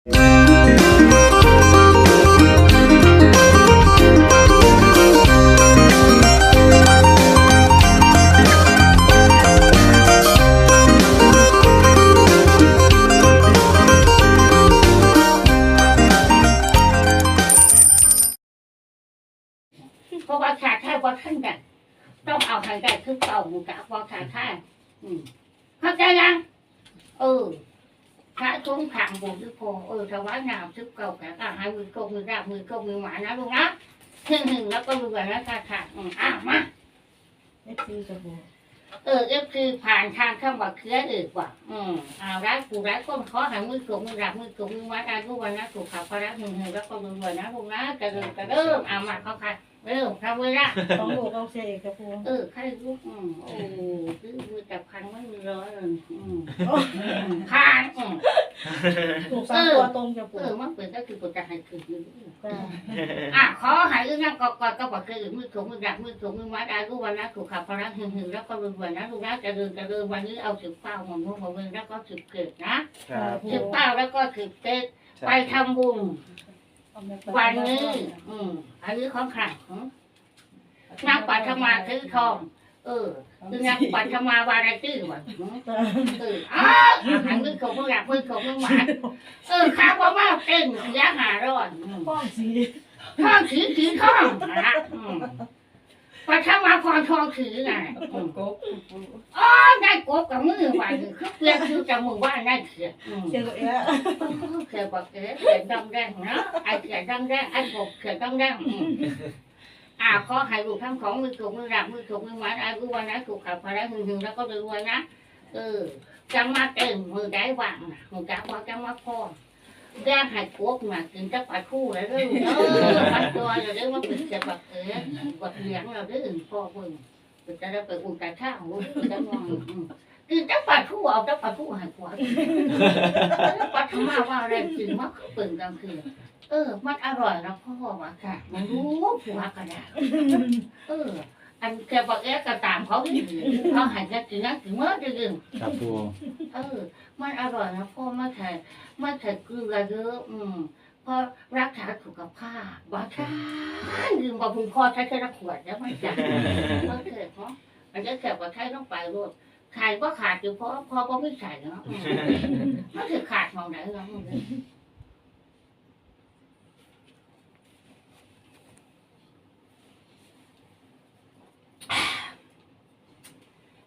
เพราะว่าขาดแค่ว่าท่านกันต้องเอาทางใจคือเก่าหมูกะว่าขาดแค่อืมเข้าใจยังเออ พระทุ่งขังบุญที่โพเออถวายนามทึบเก่าแก่ก็หายมือโกมือราบมือโกมือหมานะลูกนะหึ่งหึ่งแล้วก็รวยนะค่ะค่ะอืมอ้าวมาเอฟซีจะบอกเออเอฟคือผ่านทางข้ามาเคลียร์เอกว่ะอืมเอาวร้านกูร้านก้นขอใหายมือโกมือราบมือโกมือหมาอายุวันนะถูกขับพระหึ่งหึ่งแล้วก็รวยนะลูกนะกระเดิมกระเดิมเอาวมาเข้าค่ะ เริ่มทำเวลาต้องลูกเอาเสียเอกจะพูดเออใครลูกอืมโอ้คือมือจับคันไม่มีร้อยเลยอืมคานอืมถูกสามตัวตรงจะพูเอดอมันเป็นก็คือปวดจะให้คืนอยู่จ้าอะขอใหายอึ้งนั่งกอกก็บอกคือมือถูกมือดักมือถูกมือมัดอายุวันนะถูกขับพระหึงหึงแล้วก็รวยนะลูกนะจะเดินจะเดินวันนี้เอาสิบเป้าหมดหมดหมดแล้วก็สิบเกิดนะครับสิบเป้าแล้วก็สิบเกิดไปทำบุญ วันนี้อืมอันนี้ของใครหือนั่งปัทมาถือทอง เออคือนักปัทมาวาไรตี้ว่ะหือเอออ้าวหันมือของมึงอยากมือของมึงหมาเออข้าวว่ามาเต้นเสียหาร้อนอืมป้องสีท่องถือถือท่องนะอืม ปัทมาพรทองถือไงอืมอ๋อได้กบกับมือว่าคือคือเปลี่ยนคือจมูกว่าได้เขียนอืมเสียตัวเองเขียนบอกเขียนเขียนดำแดงเนาะไอ้เขียนดำแดงไอ้กบเขียนดำแดงอืมอ่าขอให้ลูกทั้งของมือถูกมือรับมือถูกมือหมาอายุวันนะถูกขับพระหึงหึงแล้วก็รวยนะเออจังมาเต็มมือได้วางนะมือจักว่าจังมาพ่อ แก้หายพวกมากินจักปลาคู่แล้วเรื่องเออปัดตัวเราเรื่องว่าเป็นเสียบักเอ๋บักเลี้ยงเราเรื่องพ่อเพิ่งเป็นจะได้ไปอุ่นแต่ข้าวจะมองกินจักปลาคู่เอาจักปลาคู่หายพวกแล้วปัดทมาว่าอะไรกินมากเปิ่นกลางคืนเออ มันอร่อยนะพ่อวะค่ะ มันรู้ผัวกระดาษเออ อันแกบอกแอ๊ก็ตามเขาอีกเขาใหายจะกินนะถึงเมื่อจะกินครับปูเออ มันอร่อยนะพ่อมาถ่ายมาถ่เกลือเยอะอืมเพราะรักษาสุขภาพว่าใช่ลืมบอกคุณพ่อใช้แค่ละขวดแล้วไม่จ่ายไม่เกิดเพราะมันจะเกิดว่าใช้ต้องไปรวดขายก็ขาดอยู่เพราะพ่อก็ไม่ใส่เนาะอืมมันคือขาดมองไหนเนาะ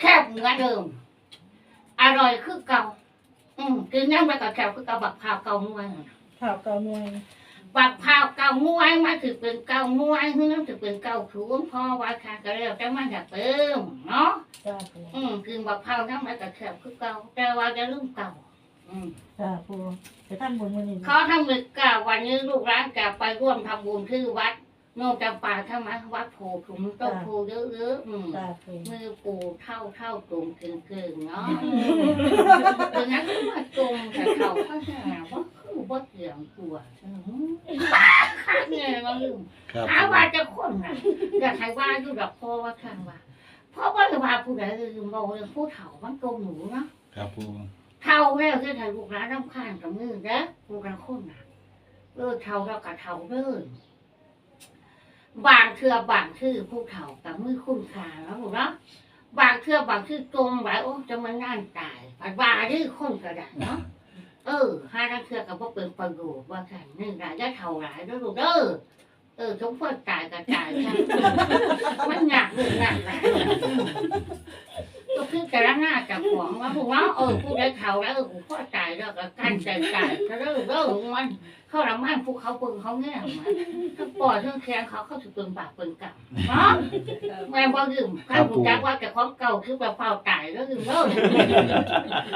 แคบเหมือนเดิม อร่อยคือเก่า อืมกินน้ำไปกับแคบคือเก่าบักพร้าวเก่างวยข่าวเก่ามวยบักพร้าวเก่างวยมาถือเป็นเก่างวยเฮือถือเป็นเก่าถูนพ่อว่าค่ะก็แล้วแต่มันจะเติมเนาะ จ้าปูอืมกินบักพร้าวน้ำไปกับแคบคือเก่าแต่ว่าจะลืมเก่า อืม จ้าปูจะทำบุญวันนี้ เขาทำมือกาวันนี้ลูกร้านจะไปร่วมทำบุญที่วัด โนนจำปาใช่ไหมวัดโพถุมต้นโพเยอะๆอืมจ้าปูมือปูเท่าเท่าตรงเก่งๆเนาะดังนั้นก็มาตรงแต่เขาข้างหน้าว่าคือว่าเสียงตัวข้างเนี่ยมาลืมครับหาว่าจะคนน่ะอยากให้ว่าอยู่กับพ่อว่าข้างว่าเพราะว่าจะว่าผู้ใดลืมบอกว่าผู้เฒ่ามันโกงหนูเนาะครับปูเท่าแล้วที่ไทยลูกร้านน้ำข้านกับมือเด้อลูกร้านคนน่ะเออเท่าแล้วกับเท่าเด้อ บางเทือบางชื่อผู้เฒ่ากับมือคุ้มค่าแล้วลูกเนาะบางเทือบางชื่อจมไว้โอ้จะมันน่านตายปัดว่าที่คนกระด้เนาะเออห้านักเทือกับว่าเป็นประโยชน์ว่ากันนึ่งรายได้เท่าไรแล้วลูกเด้อเออสมควรตายก็ตายใช่มันหนักเลยหนักหลายก็คือแต่ละหน้ากับของ ว่าพวกเราเออผู้ได้เท่าแล้วเออผู้พ่อตายแล้วก็กันใจตายก็เด้อเด้อมันเข้าละมันภูเขาปึงเขาแง่มาถ้าปล่อยเรื่องแข้งเขาเขาจะเป็นบาปเป็นกรรมเนาะแม่บ่ลืมข้ารู้จักว่าแต่ของเก่าคือแบบเฝ้าตายแล้วลืมเลิก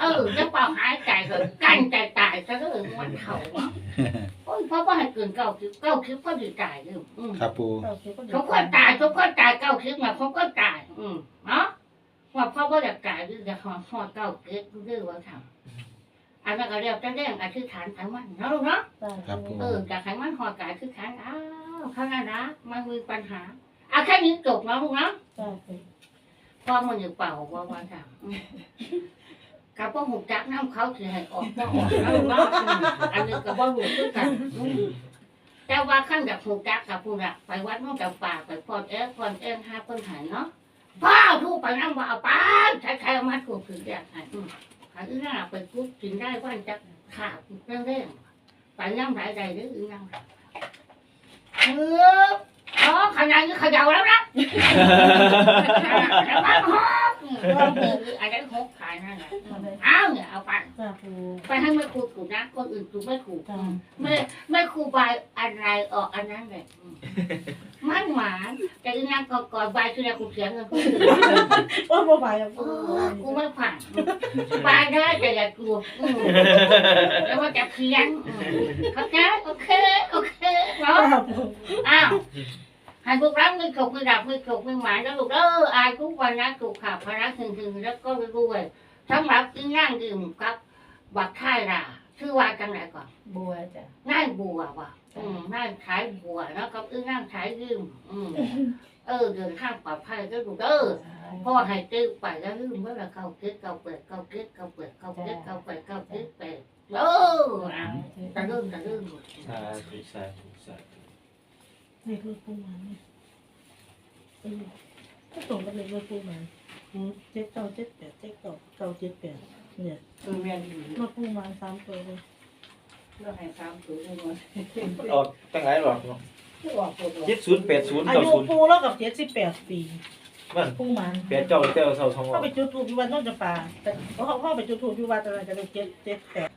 เออจะเฝ้าหายใจก็กั้นใจตายซะเลยมันเข่าเนาะโอ้ยเพราะว่าให้เกินเก้าคิดเก้าคิดพอดีตายลืมอืมครับปูเก่าเสียก็เดืทุกคนตายทุกคนตายเก้าคิดมาเขาก็ตายอืมเนาะ ว่าเพราะว่าอยากตายหรืออยากหอดหอดเก้าคิดหรือว่าทำอันนั้นก็เรียกจะแดงอธิษฐานไขมันเนาะลูกเนาะจ้าปูเออจากไขมันหอดกายคือขันอ้าวข้างหน้านะมันมีปัญหาอะแค่นี้จบเนาะลูกเนาะจ้าปูพ่อมันอยู่เป่าว่าว่าทำกับว่าหูจักน้ำเขาสิให้ออกก็ออกแล้วเนาะอืมอันนี้ก็บ่รู้คือกันอืมแต่ว่าขั้นจากหูจักกับผู้รักไปวัดน้องกับป่าไปพอดแอ้พอดแอ้ห้าเพิ่นใหายเนาะ พ่อทูกไปน้ำว่าเอาไปใช้ใช้มาถูกถึงแยกใหายอันนี้น่าไปพูดถึงได้ว่าจะขาดเรื่องเร่งไปย่ำไรใดหรือยังเอออ๋อขนาดนี้เขย่าแล้วนะแล้วมันหกอันนั้นหกขาย นั่นแหละเอาเนี่ยเอาไป จ้าปูไปให้ไม่ครูถูกนะคนอื่นถูกไม่ถูกจ้าไม่ไม่ครูบายอะไรออกอันนั้นเลยมันหวานแต่อีนั่งก่อนก่อนบายคือกูเสียเงินกูโอ้ยบ่ไปอะโอ้ปูกูไม่ผ่านบายได้แต่อย่ากลัวแล้วว่าจะเพี้ยนเข้าใจโอเคโอเคเนาะ จ้าปูอ้าวให้พวกเราไม่ถูกไม่ดับไม่ถูกไม่หมายแล้วลูกเอออายทุกวันนะถูกข่าวพระถึงถึงแล้วก็รวย สำหรับอีนั่งดื่มกับบักท่ายราชื่อว่าจังไรก่อนบัวจ้ะนั่งบัวว่ะอืมนั่งขายบัวแล้วก็อีนั่งขายยืมอืมเออเดินข้างปลอดภัยก็ลูกเออพ่อให้ตื้อไปแล้วลืมเมื่อเราเกาเก็ดเกาเปิดเกาเก็ดเกาเปิดเกาเก็ดเกาเปิดเกาเก็ดเปิดเอออะตะลึงตะลึงสาธุสาธุสาธุนี่คือปูมันนี่เออก็ตรงกันเลยเลยปูมัน อืมเจ็ดเก้าเจ็ดแปดเจ็ดเก้าเก้าเจ็ดแปดเนี่ยเออแม่นดีมาปูมันสามตัวเลยเราให้สามตัวเลยหมดออกตั้งหลายหรอกออกตัวเจ็ดศูนย์แปดศูนย์อาเก้ายุศูนย์ปูแล้วกับเจ็ดสิบแปดปีมันปูมันแปดเจ้าเจ้าเสาทองอเข้าอกไปจุดถูกที่วัดโน้นจะป่าแต่เขาเข้าไปจุดถูกที่วัดอะไรจะได้เจ็ดเจ็ดแปด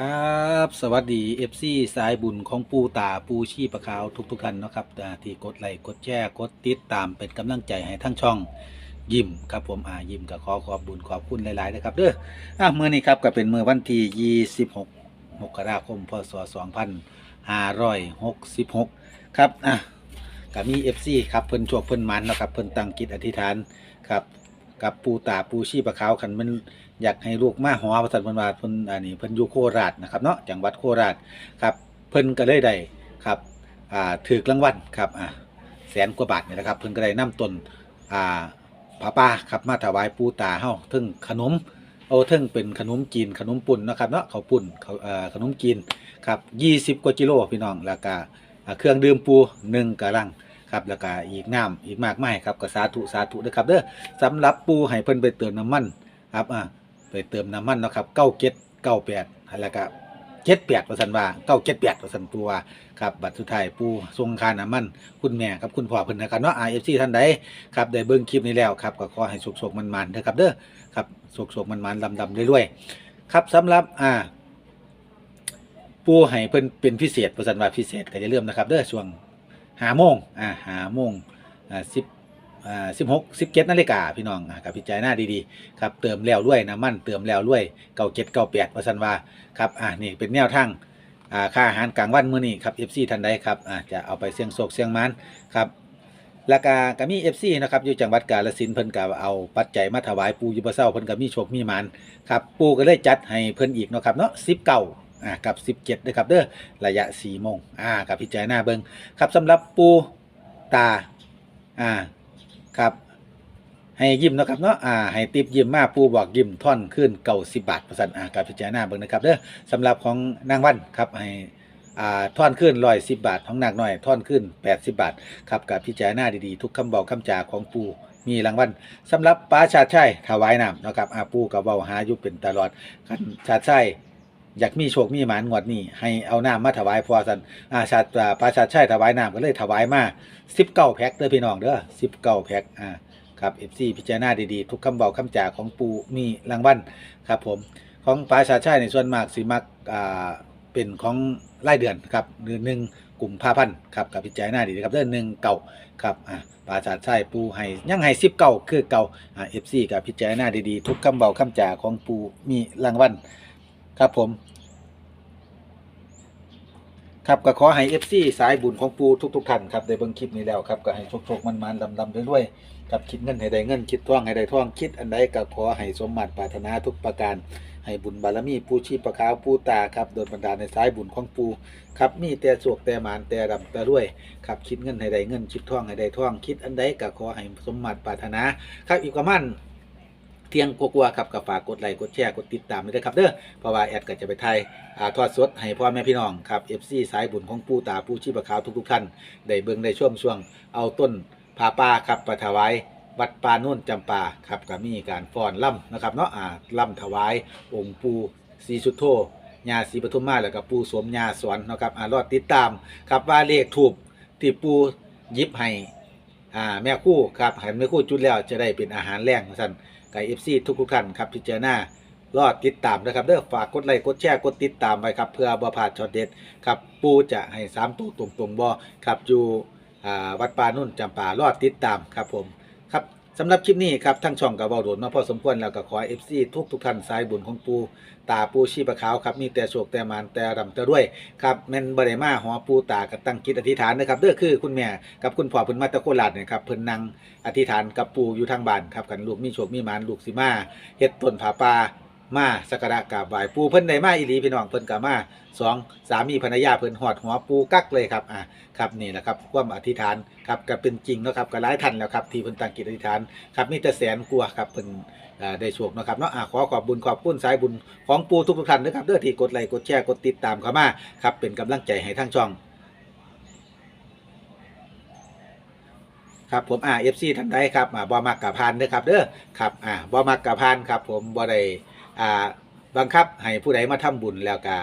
ครับสวัสดี FC สายบุญของปูตาปูชีปะขาวทุกๆท่านนะครับที่กดไลค์กดแชร์กดติดตามเป็นกำลังใจให้ทั้งช่องยิ้มครับผมอ่ายิ้มก็ขอขอบบุญขอบคุณหลายๆนะครับเด้ออะเมื่อนี้ครับก็เป็นเมื่อวันที่26มกราคมพศ2566 ครับอะก็มี FC ครับเพิ่นโชคเพิ่นมันนะครับเพิ่นตั้งจิตอธิษฐานครับกับปูตาปูชีปะขาวคันมัน อยากให้ลูกมาหอประสันเพิ่นว่าเพิ่นอันนี้เพิ่นอยู่โคราชนะครับเนาะจังหวัดโคราชครับเพิ่นก็เลยได้ครับอ่าถือรางวัลครับอ่าแสนกว่าบาทนี่แหละครับเพิ่นก็ได้นํต้นอ่าผ้าป่าครับมาถวายปูตาเฮาถึงขนมโอ้ถึงเป็นขนมจีนขนมปุ่นนะครับเนาะเขาปุ่นเขาเอ่อขนมจีนครับ20กว่ากิโลพี่น้องแล้วก็อ่าเครื่องดื่มปู1กะลังครับแล้วก็อีกน้ำอีกมากมายครับก็สาธุสาธุเด้อครับเด้อสำหรับปูให้เพิ่นไปเติมน้ำมันครับอ่า ไปเติมน้ำมันเนาะครับเก้าเจ็ดเก้าแปดแล้วก็เจ็ดแปดประสันว่าเก้าเจ็ดแปดประสันตัวครับบัตรสุดท้ายปูทรงคาน้ำมันคุณแม่ครับคุณพ่อเพิ่นนะครับเนาะไอเอฟซีท่านใดครับได้เบิ่งคลิปนี้แล้วครับก็ขอให้สุกๆมันๆเด้อครับเด้อครับสุกๆมันๆดำๆเรื่อยๆครับสำหรับอ่าปูให้เพิ่นเป็นพิเศษประสันว่าพิเศษก็จะเริ่มนะครับเด้อช่วงหาโมงอ่าหาโมงอ่าสิบ อ่าสิบหกสิบเจ็ดนาฬิกาพี่น้องอ่ากับพิจารณาดีๆครับเติมแล้วรวยน้ำมันเติมแล้วรวยเก้าเจ็ดเก้าแปดว่าสันว่าครับอ่านี่เป็นแนวทางอ่าค่าอาหารกลางวันมื้อนี้ครับเอฟซีท่านใดครับอ่าจะเอาไปเสี่ยงโศกเสี่ยงมันครับแล้วก็กมีเอฟซีนะครับอยู่จังหวัดกาฬสินธุ์เพิ่นก็เอาปัจจัยมาถวายปูยู่บ่เซาเพิ่นก็มีโชคมีหมานครับปูก็เลยจัดให้เพิ่นอีกเนาะครับเนาะ19อ่ากับ17เด้อครับเด้อระยะ4โมงอ่ากับพิจารณาเบิงครับสำหรับปูตาอ่า ครับ ให้ยิ้มเนาะครับเนาะอ่าให้ติปยิ้มมาปูบอกยิ้มท่อนขึ้นเก่าสิบบาทประสันอ่าการพิจารณาเบิ่งนะครับเด้อสำหรับของนางวันครับให้อ่าท่อนขึ้นร้อยสิบบาทของนางน้อยท่อนขึ้นแปดสิบบาทครับการพิจารณาดีๆทุกคำบอกคำจาของปูมีรางวัลสำหรับป้าชาติชัยถวายน้ำนะครับอาปูกับเว้าหาอยู่เป็นตลอดคันชาติชัย อยากมีโชคมีหมานงวดนี้ให้เอาน้ำมาถวายพอสันอาชาติอ่าป้าชาติชัยถวายน้ำก็เลยถวายมา19แพ็คเด้อพี่น้องเด้อ19แพ็คอ่าครับ FC พิจารณาดีๆ ทุกคำเบาคำจ่าของปูมีรางวัลครับผมของปราชาชาติในส่วนมากสิมักอ่าเป็นของรายเดือนครับเดือนหนึ่งกลุ่มผ้าพันครับกับพิจารณาดีๆครับเดือนหนึ่งเก่าครับอ่าปราชาชาติปูให้ยังให้สิบเก่าคือเก่าอ่า FC กับพิจารณาดีๆ ทุกคำเบาคำจ่าของปูมีรางวัล ครับผม ครับก็ขอให้ FC สายบุญของปูทุกๆท่านครับได้เบิ่งคลิปนี้แล้วครับก็ให้โชคๆมันๆลำๆด้วยๆครับคิดเงินให้ได้เงินคิดท่องให้ได้ท่องคิดอันใดก็ขอให้สมมาตรปรารถนาทุกประการให้บุญบารมีปูชีพประขาวปูตาครับโดนบันดาในสายบุญของปูครับมีแต่โชคแต่หมานแต่ดำแต่รวยครับคิดเงินให้ได้เงินคิดท่องให้ได้ท่องคิดอันใดก็ขอให้สมมาตรปรารถนา ครับอีกประมาณ ที่ยงกว่าๆครับก็ฝากกดไลค์กดแชร์กดติดตามด้วยนะครับเด้อเพราะว่าแอดก็จะไปไทยอาทอดสดให้พ่อแม่พี่น้องครับ FC สายบุญของปู่ตาปู่ชีพขาวทุกๆท่านได้เบิ่งได้ชมช่วงเอาต้นผาป่าครับไปถวายวัดปานุ่นจำปาครับก็มีการฟ้อนล่ำนะครับเนาะอ่าล่ำถวายองค์ปู่ศรีสุโธญาศรีปทุมมาแล้วก็ปู่สวมญาสวนนะครับอ่ารอดติดตามครับว่าเลขถูกที่ปู่ยิบให้อ่าแม่คู่ครับให้แม่คู่จุดแล้วจะได้เป็นอาหารแรงท่าซั่น ไก่เอฟซีทุกทุกท่านครับพิจารณารอดติดตามนะครับเด้อฝากกดไลค์กดแชร์กดติดตามไปครับเพื่อบ่พลาดช็อตเด็ดครับปูจะให้สามตัวตรงๆบ่ครับอยู่วัดป่านุ่นจำปารอดติดตามครับผมครับ สำหรับคลิปนี้ครับทั้งช่องกับเบาโดนมาพอสมควรแล้วก็ขอเอฟซีทุกทุกท่านสายบุญของปูตาปูชีพขาวครับมีแต่โชคแต่มานแต่รำแต่ด้วยครับแม่นบ่ได้มาหอปูตาก็ตั้งคิดอธิษฐานนะครับเด้อคือคุณแม่กับคุณพ่อเพิ่นมาตะโคราชเนี่ยครับเพิ่นนั่งอธิษฐานกับปูอยู่ทางบ้านครับกันลูกมีโชคมีมานลูกสิมาเฮ็ดต้นผาปลา มาสักการะกราบไหว้ปูเพิ่นได้มาอีหลีพี่น้องเพิ่นก็มาสองสามีภรรยาเพิ่นหอดหัวปูกักเลยครับอ่าครับนี่แหละครับความอธิษฐานครับก็เป็นจริงเนาะครับก็หลายท่านแล้วครับที่เพิ่นตั้งจิตอธิษฐานครับมีแต่แสนกลัวครับเพิ่นอ่าได้โชคเนาะครับเนาะอ่าขอขอบบุญขอบคุณสายบุญของปูทุกๆท่านนะครับเด้อที่กดไลค์กดแชร์กดติดตามเข้ามาครับเป็นกำลังใจให้ทั้งช่อง ครับผมอ่า FC ท่านใดครับอ่าบ่มักกะพานเด้อครับเด้อครับอ่าบ่มักกะพานครับผมบ่ได้ อ่าบังคับให้ผู้ใดมาทำบุญแล้วก็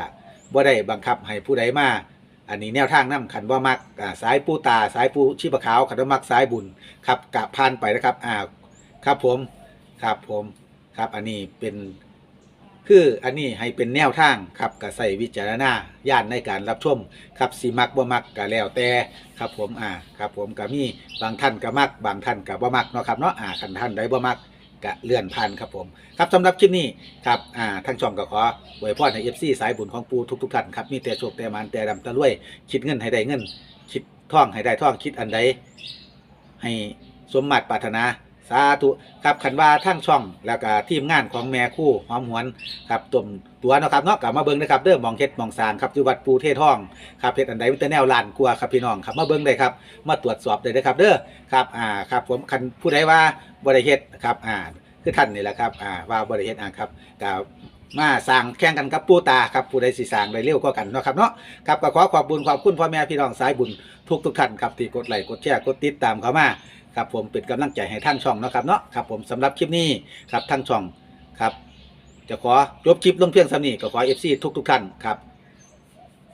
บ่ได้บังคับให้ผู้ใดมาอันนี้แนวทางนํคันบ่มักสายปูตาสายปูชีพขาวคันบ่มักสายบุญครับกะพานไปนะครับอ่าครับผมครับผมครับอันนี้เป็นคืออันนี้ให้เป็นแนวทางครับก็ใส่วิจารณาญาณในการรับชมครับสิมักบ่มักก็แล้วแต่ครับผมอ่าครับผมก็มีบางท่านก็มักบางท่านก็บ่มักเนาะครับเนาะอ่าคันท่านใดบ่มัก กะเลื่อนพันครับผม ครับสำหรับคลิปนี้ครับอ่าทางช่องก็ขออวยพรให้ FC สายบุญของปูทุกๆท่านครับมีแต่โชคแต่มานแต่ดำแต่รวยคิดเงินให้ได้เงิน คิดท่องให้ได้ท่องคิดอันใดให้สมมาตรปรารถนา สาธุครับคันว่าทั้งช่องแล้วก็ทีมงานของแม่คู่หอมหวนครับตุ่มตัวเนาะครับเนาะกลับมาเบิ่งนะครับเด้อมองเฮ็ดมองสางครับอยู่วัดปูเทศท่องครับเพชรอันใดวิตแนวลานกลัวครับพี่น้องครับมาเบิ่งได้ครับมาตรวจสอบได้เลยครับเด้อครับอ่าครับผมคันผู้ใดว่าบริเฮ็ดครับอ่าคือท่านนี่แหละครับอ่าว่าบริเฮ็ดอ่าครับกับมาสางแข่งกันกับปูตาครับผู้ใดสิสางได้เร็วกว่ากันเนาะครับเนาะครับก็ขอขอบคุญขอบคุณพ่อแม่พี่น้องสายบุญทุกทุกท่านครับที่กดไลค์กดแชร์กดติดตามเข้ามา ครับผมเป็นกำลังใจให้ทั้งช่องเนาะครับเนาะครับผมสำหรับคลิปนี้ครับทั้งช่องครับจะขอจบคลิปลงเพียงสำนี้ก็ขอเอฟซีทุกทุกท่านครับ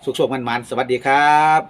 สุขโชคมันมันๆสวัสดีครับ